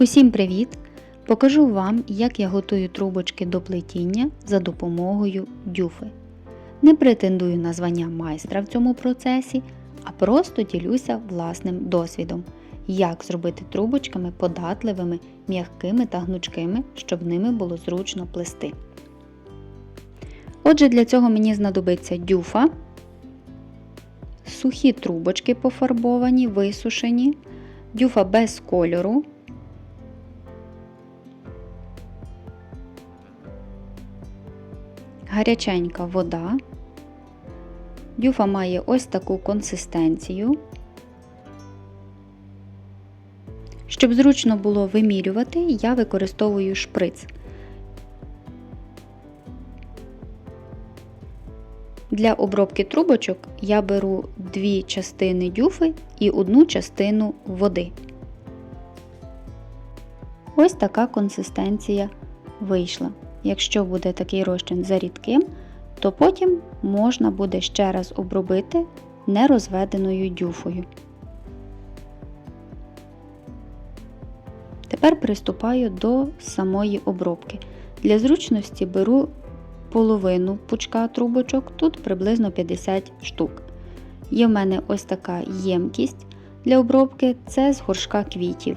Усім привіт! Покажу вам, як я готую трубочки до плетіння за допомогою дюфи. Не претендую на звання майстра в цьому процесі, а просто ділюся власним досвідом, як зробити трубочками податливими, м'якими та гнучкими, щоб ними було зручно плести. Отже, для цього мені знадобиться дюфа, сухі трубочки пофарбовані, висушені, дюфа без кольору. Гаряченька вода. Дюфа має ось таку консистенцію. Щоб зручно було вимірювати, я використовую шприц. Для обробки трубочок я беру дві частини дюфи і одну частину води. Ось така консистенція вийшла. Якщо буде такий розчин за рідким, то потім можна буде ще раз обробити нерозведеною дюфою. Тепер приступаю до самої обробки. Для зручності беру половину пучка трубочок, тут приблизно 50 штук. Є в мене ось така ємкість для обробки це з горшка квітів,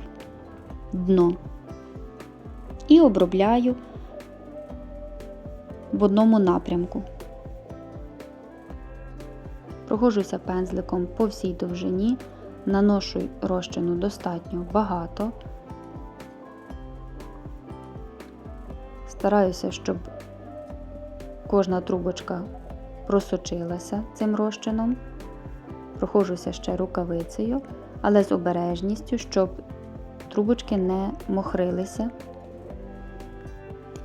дно. І обробляю в одному напрямку. Проходжуся пензликом по всій довжині, наношу розчину достатньо багато. Стараюся, щоб кожна трубочка просочилася цим розчином. Проходжуся ще рукавицею, але з обережністю, щоб трубочки не мохрилися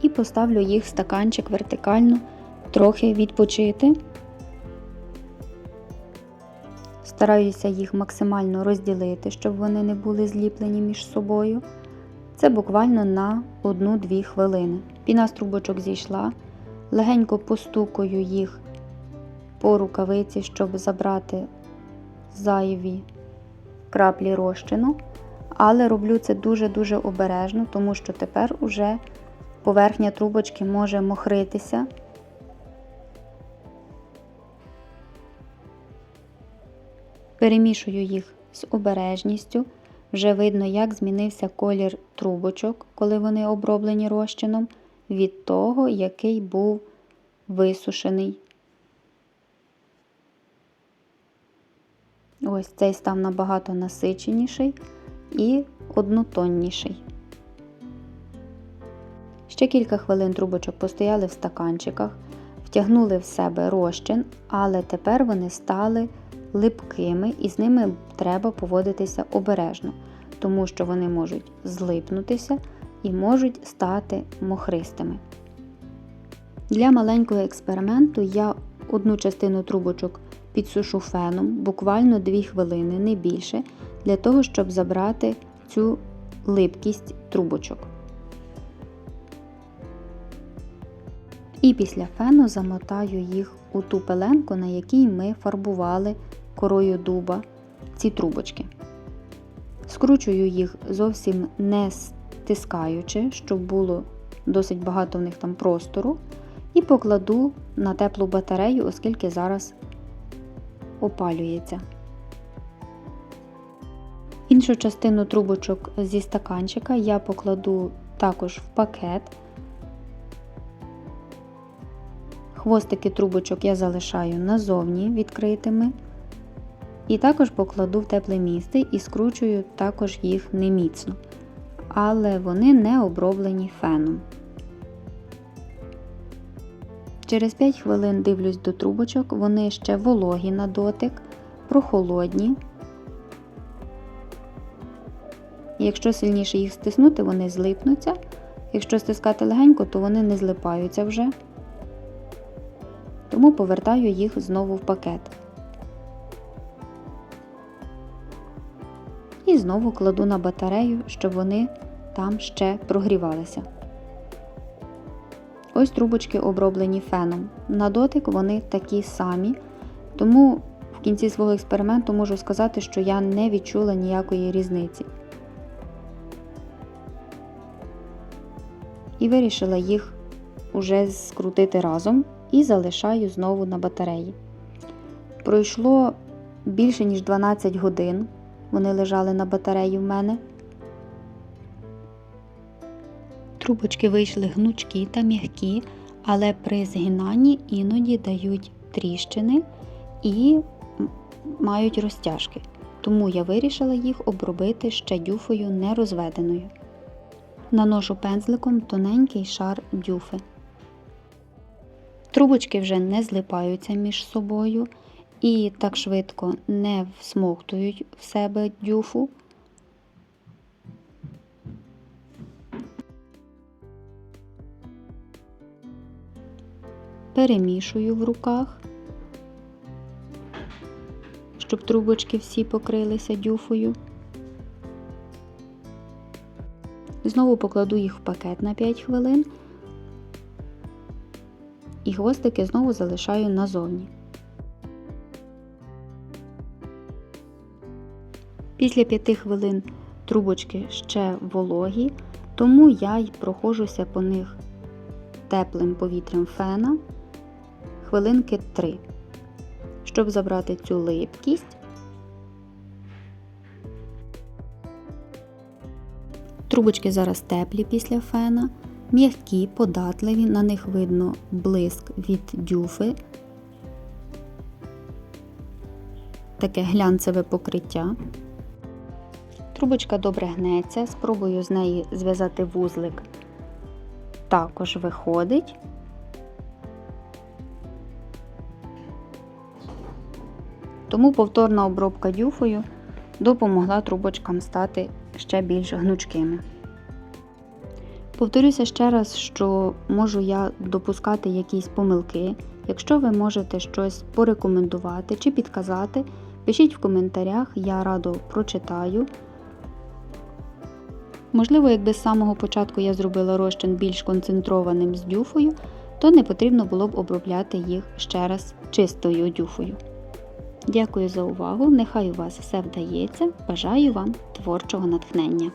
і поставлю їх в стаканчик вертикально, трохи відпочити. Стараюся їх максимально розділити, щоб вони не були зліплені між собою. Це буквально на 1-2 хвилини. Піна з трубочок зійшла, легенько постукаю їх по рукавиці, щоб забрати зайві краплі розчину. Але роблю це дуже-дуже обережно, тому що тепер уже поверхня трубочки може мохритися. Перемішую їх з обережністю. Вже видно, як змінився колір трубочок, коли вони оброблені розчином, від того, який був висушений. Ось цей став набагато насиченіший і однотонніший. Ще кілька хвилин трубочок постояли в стаканчиках, втягнули в себе розчин, але тепер вони стали липкими і з ними треба поводитися обережно, тому що вони можуть злипнутися і можуть стати мохристими. Для маленького експерименту я одну частину трубочок підсушу феном, буквально 2 хвилини, не більше, для того, щоб забрати цю липкість трубочок. І після фену замотаю їх у ту пеленку, на якій ми фарбували корою дуба ці трубочки. Скручую їх зовсім не стискаючи, щоб було досить багато в них там простору, і покладу на теплу батарею, оскільки зараз опалюється. Іншу частину трубочок зі стаканчика я покладу також в пакет. Хвостики трубочок я залишаю назовні відкритими. І також покладу в тепле місце і скручую також їх неміцно. Але вони не оброблені феном. Через 5 хвилин дивлюсь до трубочок, вони ще вологі на дотик, прохолодні. Якщо сильніше їх стиснути, вони злипнуться. Якщо стискати легенько, то вони не злипаються вже тому повертаю їх знову в пакет. І знову кладу на батарею, щоб вони там ще прогрівалися. Ось трубочки оброблені феном. На дотик вони такі самі, тому в кінці свого експерименту можу сказати, що я не відчула ніякої різниці. і вирішила їх уже скрутити разом і залишаю знову на батареї. Пройшло більше ніж 12 годин. Вони лежали на батареї в мене. Трубочки вийшли гнучкі та м'які, але при згинанні іноді дають тріщини і мають розтяжки. Тому я вирішила їх обробити ще дюфою нерозведеною. Наношу пензликом тоненький шар дюфи. Трубочки вже не злипаються між собою і так швидко не всмоктують в себе дюфу. Перемішую в руках, щоб трубочки всі покрилися дюфою. Знову покладу їх в пакет на 5 хвилин хвостики знову залишаю назовні. Після 5 хвилин трубочки ще вологі, тому я й проходжуся по них теплим повітрям фена хвилинки 3, щоб забрати цю липкість. Трубочки зараз теплі після фена, м'які, податливі, на них видно блиск від дюфи, таке глянцеве покриття. Трубочка добре гнеться, спробую з неї зв'язати вузлик. Також виходить. Тому повторна обробка дюфою допомогла трубочкам стати ще більш гнучкими. Повторюся ще раз, що можу я допускати якісь помилки. Якщо ви можете щось порекомендувати чи підказати, пишіть в коментарях, я радо прочитаю. Можливо, якби з самого початку я зробила розчин більш концентрованим з дюфою, то не потрібно було б обробляти їх ще раз чистою дюфою. Дякую за увагу! Нехай у вас все вдається. Бажаю вам творчого натхнення!